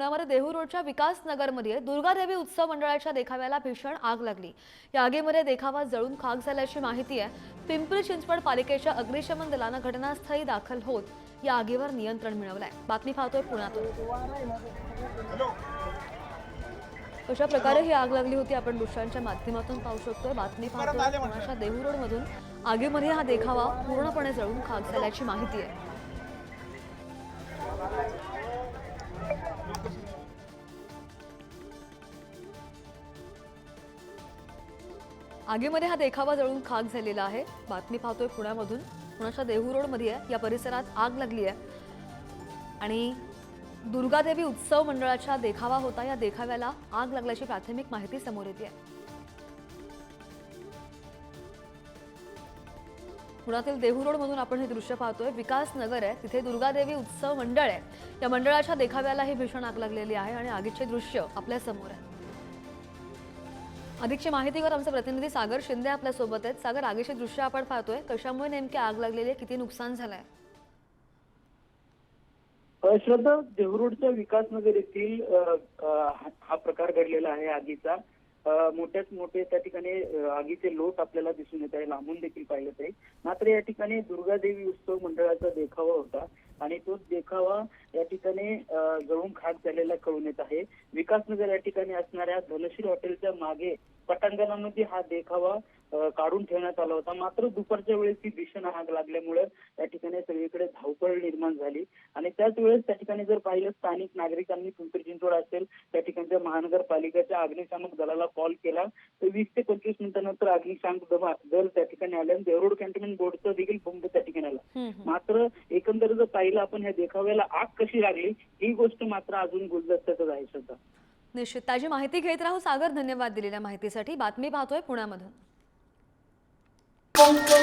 पुण्यामध्ये देहू रोडच्या विकास नगरमध्ये दुर्गादेवी उत्सव मंडळाच्या देखाव्याला भीषण आग लागली. या आगीमध्ये देखावा जळून खाक झाल्याची माहिती आहे. पिंपरी चिंचवड पालिकेच्या अग्निशमन दलानं घटनास्थळी दाखल होत या आगीवर नियंत्रण मिळवलंय. बातमी पाहतोय पुण्यातून. कशा प्रकारे ही आग लागली होती आपण दृश्यांच्या माध्यमातून पाहू शकतोय. बातमी पाहतोय पुण्याच्या देहू रोडमधून आगीमध्ये हा देखावा पूर्णपणे जळून खाक झाल्याची माहिती आहे. आगीमध्ये हा देखावा जळून खाक झालेला आहे. बातमी पाहतोय पुण्यामधून. पुण्याच्या देहू रोडमध्ये आहे. या परिसरात आग लागली आहे. आणि दुर्गादेवी उत्सव मंडळाचा देखावा होता. या देखाव्याला आग लागल्याची प्राथमिक माहिती समोर येते. आहे पुण्यातील देहू रोडमधून आपण हे दृश्य पाहतोय. विकास नगर आहे. तिथे दुर्गादेवी उत्सव मंडळ आहे. या मंडळाच्या देखाव्याला ही भीषण आग लागलेली आहे आणि आगीचे दृश्य आपल्यासमोर आहे. अधिकची माहितीवर आमचे प्रतिनिधी सागर शिंदे आपल्यासोबत आहेत. सागर आगीचे दृश्य आपण पाहतोय. कशामुळे नेमकी आग लागलेली आहे? किती नुकसान झालंय? श्रद्धा देवरोडच्या विकासनगर येथील हा- प्रकार घडलेला आहे आगीचा. मोठ्यात मोठे त्या ठिकाणी आगीचे लोट आपल्याला दिसून येत आहे. लांबून देखील पाहिलं आहे मात्र या ठिकाणी दुर्गादेवी उत्सव मंडळाचा देखावा होता. आणि तो देखावा या ठिकाणी जळून खाक झालेला कळून येत आहे. विकासनगर या ठिकाणी असणाऱ्या धनश्री हॉटेलच्या मागे पटांगणामध्ये हा देखावा काढून ठेवण्यात आला होता. मात्र दुपारच्या वेळेस ती भीषण आग लागल्यामुळे त्या ठिकाणी सगळीकडे धावपळ निर्माण झाली. आणि त्याच वेळेस त्या ठिकाणी जर पाहिलं स्थानिक नागरिकांनी पिंपरी चिंचवड असेल त्या ठिकाणच्या महानगरपालिकेच्या अग्निशामक दलाला कॉल केला तर वीस ते पंचवीस मिनिटानंतर अग्निशामक दल त्या ठिकाणी आले आणि देवरोड कॅन्टोन्मेंट बोर्डचा देखील बंब त्या ठिकाणी आला. मात्र एकंदर जर पाहिलं आपण ह्या देखाव्याला आग कशी लागली ही गोष्ट मात्र अजून गुलदस्त्यातच आहे सध्या निश्चित. ताजी माहिती घेत राहू सागर. धन्यवाद दिलेल्या माहितीसाठी. बातमी पाहतोय पुण्यामधून. Thank you.